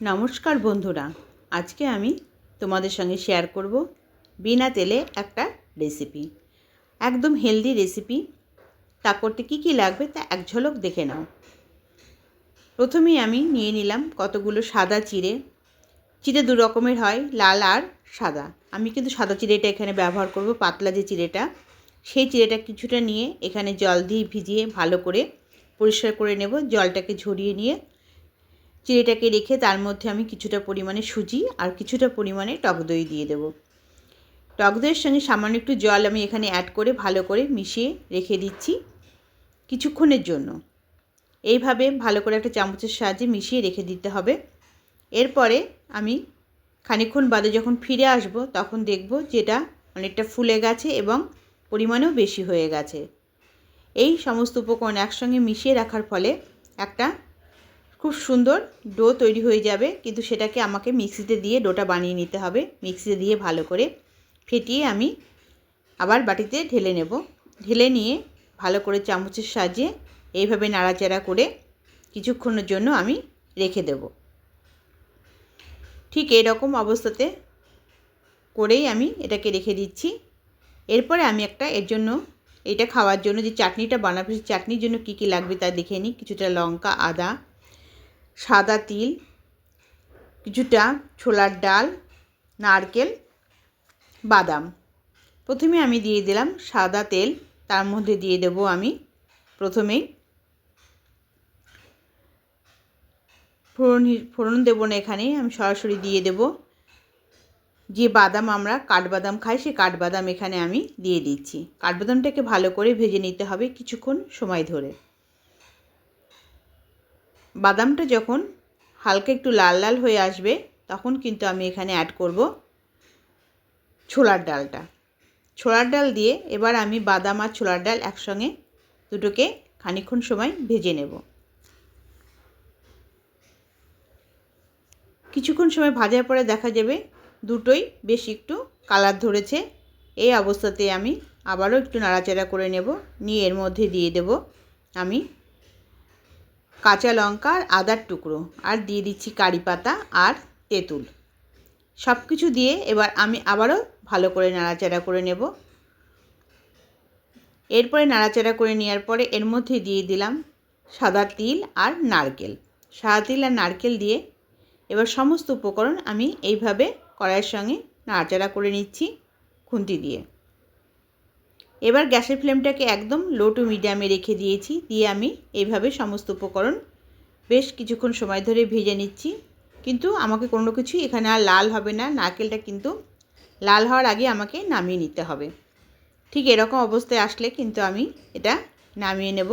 নমস্কার বন্ধুরা, আজকে আমি তোমাদের সঙ্গে শেয়ার করব বিনা তেলে একটা রেসিপি একদম হেলদি রেসিপি তা করতে কী কী লাগবে তা এক ঝলক দেখে নাও। প্রথমেই আমি নিয়ে নিলাম কতগুলো সাদা চিড়ে। চিড়ে দু রকমের হয়, লাল আর সাদা। আমি কিন্তু সাদা চিড়েটা এখানে ব্যবহার করব, পাতলা যে চিড়েটা। সেই চিড়েটা কিছুটা নিয়ে এখানে জল দিয়ে ভিজিয়ে ভালো করে পরিষ্কার করে নেব। জলটাকে ঝরিয়ে নিয়ে চিড়েটাকে রেখে তার মধ্যে আমি কিছুটা পরিমাণে সুজি আর কিছুটা পরিমাণে টক দই দিয়ে দেব। টক দইয়ের সঙ্গে সামান্য একটু জল আমি এখানে অ্যাড করে ভালো করে মিশিয়ে রেখে দিচ্ছি কিছুক্ষণের জন্য। এইভাবে ভালো করে একটা চামচের সাহায্যে মিশিয়ে রেখে দিতে হবে। এরপরে আমি খানিক্ষণ বাদে যখন ফিরে আসব তখন দেখব যেটা অনেকটা ফুলে গেছে এবং পরিমাণেও বেশি হয়ে গেছে। এই সমস্ত উপকরণ একসঙ্গে মিশিয়ে রাখার ফলে একটা খুব সুন্দর ডো তৈরি হয়ে যাবে, কিন্তু সেটাকে আমাকে মিক্সিতে দিয়ে ডোটা বানিয়ে নিতে হবে। মিক্সিতে দিয়ে ভালো করে ফেটিয়ে আমি আবার বাটিতে ঢেলে নেব। ঢেলে নিয়ে ভালো করে চামচের সাহায্যে এইভাবে নাড়াচাড়া করে কিছুক্ষণের জন্য আমি রেখে দেব। ঠিক এরকম অবস্থাতে করেই আমি এটাকে রেখে দিচ্ছি। এরপরে আমি একটা এর জন্য এটা খাওয়ার জন্য যে চাটনিটা বানাবো, সেই চাটনির জন্য কী কী লাগবে তা দেখে নিই। কিছুটা লঙ্কা, আদা সাদা তিল, কিছুটা ছোলার ডাল, নারকেল, বাদাম। প্রথমে আমি দিয়ে দিলাম সাদা তেল, তার মধ্যে দিয়ে দেব আমি প্রথমেই ফোড়ন ফোড়ন দেবো না এখানে, আমি সরাসরি দিয়ে দেব। যে বাদাম আমরা কাঠবাদাম খাই সেই কাঠবাদাম এখানে আমি দিয়ে দিচ্ছি। কাঠবাদামটাকে ভালো করে ভেজে নিতে হবে কিছুক্ষণ সময় ধরে। বাদামটা যখন হালকা একটু লাল লাল হয়ে আসবে, তখন কিন্তু আমি এখানে অ্যাড করব ছোলার ডালটা। ছোলার ডাল দিয়ে এবার আমি বাদাম আর ছোলার ডাল একসঙ্গে দুটোকে খানিক্ষণ সময় ভেজে নেব। কিছুক্ষণ সময় ভাজার পরে দেখা যাবে দুটোই বেশ একটু কালার ধরেছে। এই অবস্থাতে আমি আবারও একটু নাড়াচাড়া করে নেব, নিয়ে এর মধ্যে দিয়ে দেব আমি কাঁচা লঙ্কা আর আদার টুকরো, আর দিয়ে দিচ্ছি কারি পাতা আর তেঁতুল। সব কিছু দিয়ে এবার আমি আবারও ভালো করে নাড়াচাড়া করে নেব। এরপরে নাড়াচাড়া করে নেওয়ার পরে এর মধ্যে দিয়ে দিলাম সাদা তিল আর নারকেল। সাদা তিল আর নারকেল দিয়ে এবার সমস্ত উপকরণ আমি এইভাবে কড়াইয়ের সঙ্গে নাড়াচাড়া করে নিচ্ছি খুন্তি দিয়ে। এবার গ্যাসের ফ্লেমটাকে একদম লো টু মিডিয়ামে রেখে দিয়েছি, দিয়ে আমি এইভাবে সমস্ত উপকরণ বেশ কিছুক্ষণ সময় ধরে ভেজে নিচ্ছি। কিন্তু আমাকে কোনো কিছুই এখানে আর লাল হবে না, নারকেলটা কিন্তু লাল হওয়ার আগে আমাকে নামিয়ে নিতে হবে। ঠিক এরকম অবস্থায় আসলে কিন্তু আমি এটা নামিয়ে নেব।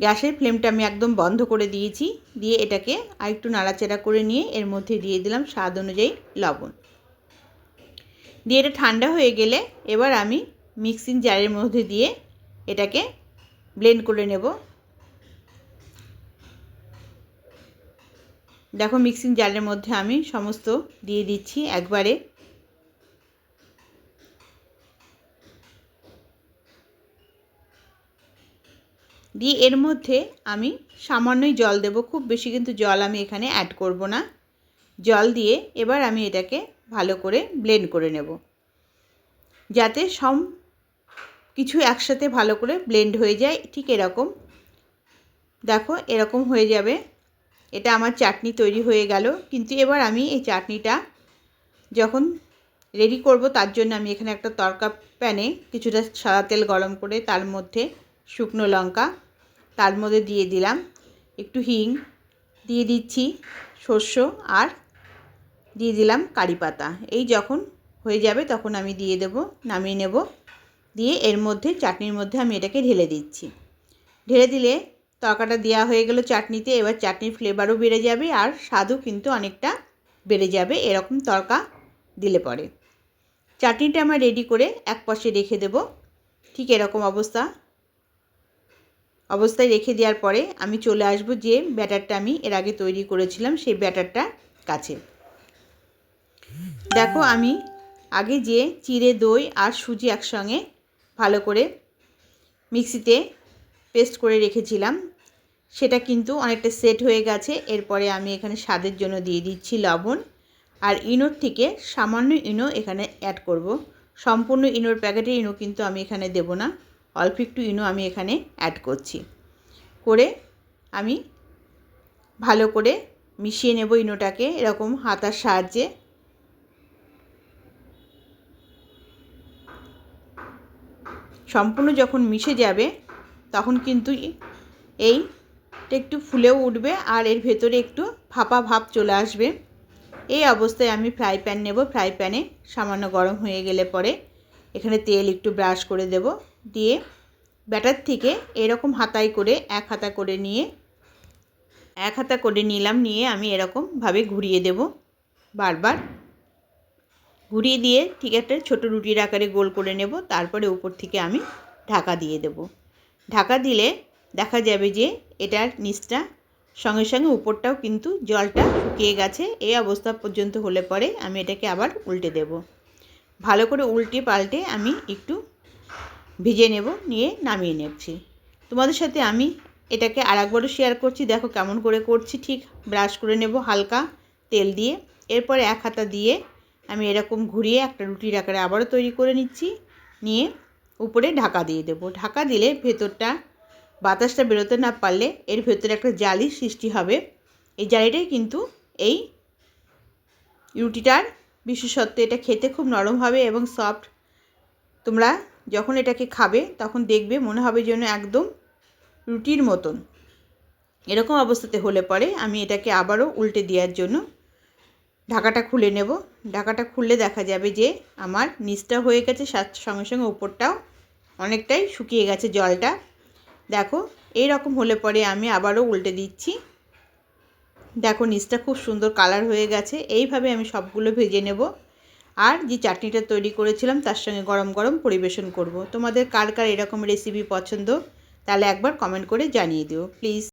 গ্যাসের ফ্লেমটা আমি একদম বন্ধ করে দিয়েছি, দিয়ে এটাকে আরেকটু নাড়াচাড়া করে নিয়ে এর মধ্যে দিয়ে দিলাম স্বাদ অনুযায়ী লবণ। দিয়ে এটা ঠান্ডা হয়ে গেলে এবার আমি মিক্সিং জারের মধ্যে দিয়ে এটাকে ব্লেন্ড করে নেব। দেখো মিক্সিং জারের মধ্যে আমি সমস্ত দিয়ে দিচ্ছি একবারে। দিয়ে এর মধ্যে আমি সামান্যই জল দেব, খুব বেশি কিন্তু জল আমি এখানে অ্যাড করব না। জল দিয়ে এবার আমি এটাকে ভালো করে ব্লেন্ড করে নেব। যাতে সব কিছু একসাথে ভালো করে ব্লেন্ড হয়ে যায়, ঠিক এরকম। দেখো, এরকম হয়ে যাবে। এটা আমার চাটনি তৈরি হয়ে গেল। কিন্তু এবার আমি এই চাটনিটা যখন রেডি করব, তার জন্য আমি এখানে একটা তরকা প্যানে কিছুটা সাদা তেল গরম করে তার মধ্যে শুকনো লঙ্কা, তার মধ্যে দিয়ে দিলাম। একটু হিং দিয়ে দিচ্ছি শস্য আর দিয়ে দিলাম কারি পাতা। এই যখন হয়ে যাবে, তখন আমি দিয়ে দেব, নামিয়ে নেব। দিয়ে এর মধ্যে চাটনির মধ্যে আমি এটাকে ঢেলে দিচ্ছি। ঢেলে দিলে তরকাটা দেওয়া হয়ে গেল চাটনিতে, এবার চাটনির ফ্লেভারও বেড়ে যাবে আর স্বাদও কিন্তু অনেকটা বেড়ে যাবে, এরকম তরকা দিলে পরে। চাটনিটা আমার রেডি করে এক পাশে রেখে দেব। ঠিক এরকম অবস্থা। অবস্থায় রেখে দেওয়ার পরে আমি চলে আসব যে ব্যাটারটা আমি এর আগে তৈরি করেছিলাম, সেই ব্যাটারটা কাছে। দেখো আমি আগে যে চিড়ে, দই আর সুজি একসঙ্গে ভালো করে মিক্সিতে পেস্ট করে রেখেছিলাম। সেটা কিন্তু অনেকটা সেট হয়ে গেছে। এরপরে আমি এখানে স্বাদের জন্য দিয়ে দিচ্ছি লবণ। আর ইনোর থেকে সামান্য ইনো এখানে অ্যাড করব। সম্পূর্ণ ইনোর প্যাকেটে ইনো কিন্তু আমি এখানে দেব না। অল্প একটু ইনো আমি এখানে অ্যাড করছি। করে আমি ভালো করে মিশিয়ে নেব ইনোটাকে। এরকম হাতার সাহায্যে সম্পূর্ণ যখন মিশে যাবে, তখন কিন্তু এই একটু ফুলেও উঠবে আর এর ভেতরে একটু ফাঁপা ভাব চলে আসবে। এই অবস্থায় আমি ফ্রাই প্যান নেব। ফ্রাই প্যানে সামান্য গরম হয়ে গেলে পরে এখানে তেল একটু ব্রাশ করে দেব। দিয়ে ব্যাটার থেকে এরকম হাতায় করে এক হাতা করে নিয়ে, এক হাতা করে নিলাম, নিয়ে আমি এরকমভাবে ঘুরিয়ে দেব। বারবার ঘুরিয়ে দিয়ে ঠিক একটা ছোটো রুটির আকারে গোল করে নেব। তারপরে উপর থেকে আমি ঢাকা দিয়ে দেব। ঢাকা দিলে দেখা যাবে যে এটার নিচটা সঙ্গে সঙ্গে উপরটাও কিন্তু জলটা শুকিয়ে গেছে। এই অবস্থা পর্যন্ত হলে পরে আমি এটাকে আবার উল্টে দেব। ভালো করে উল্টে পাল্টে আমি একটু ভিজে নেব, নিয়ে নামিয়ে নেছি তোমাদের সাথে আমি এটাকে আর একবারও শেয়ার করছি। দেখো কেমন করে করছি। ঠিক ব্রাশ করে নেব হালকা তেল দিয়ে। এরপরে এক হাতা দিয়ে আমি এরকম ঘুরিয়ে একটা রুটির আকারে আবারও তৈরি করে নিচ্ছি। নিয়ে উপরে ঢাকা দিয়ে দেব। ঢাকা দিলে ভেতরটা, বাতাসটা বেরোতে না পারলে এর ভেতরে একটা জালি সৃষ্টি হবে। এই জালিটাই কিন্তু এই রুটিটার বিশেষত্ব। এটা খেতে খুব নরম হবে এবং সফট তোমরা যখন এটাকে খাবে তখন দেখবে মনে হবে যেন একদম রুটির মতন। এরকম অবস্থাতে হলে পরে আমি এটাকে আবারও উল্টে দেওয়ার জন্য ঢাকাটা খুলে নেব। ঢাকাটা খুললে দেখা যাবে যে আমার নিচটা হয়ে গেছে সঙ্গে সঙ্গে উপরটাও অনেকটাই শুকিয়ে গেছে জলটা। দেখো এই রকম হলে পরে আমি আবারও উল্টে দিচ্ছি। দেখো, নিচটা খুব সুন্দর কালার হয়ে গেছে। এইভাবে আমি সবগুলো ভেজে নেব। আর যে চাটনিটা তৈরি করেছিলাম, তার সঙ্গে গরম গরম পরিবেশন করব। তোমাদের কার কার এরকম রেসিপি পছন্দ, তাহলে একবার কমেন্ট করে জানিয়ে দিও প্লিজ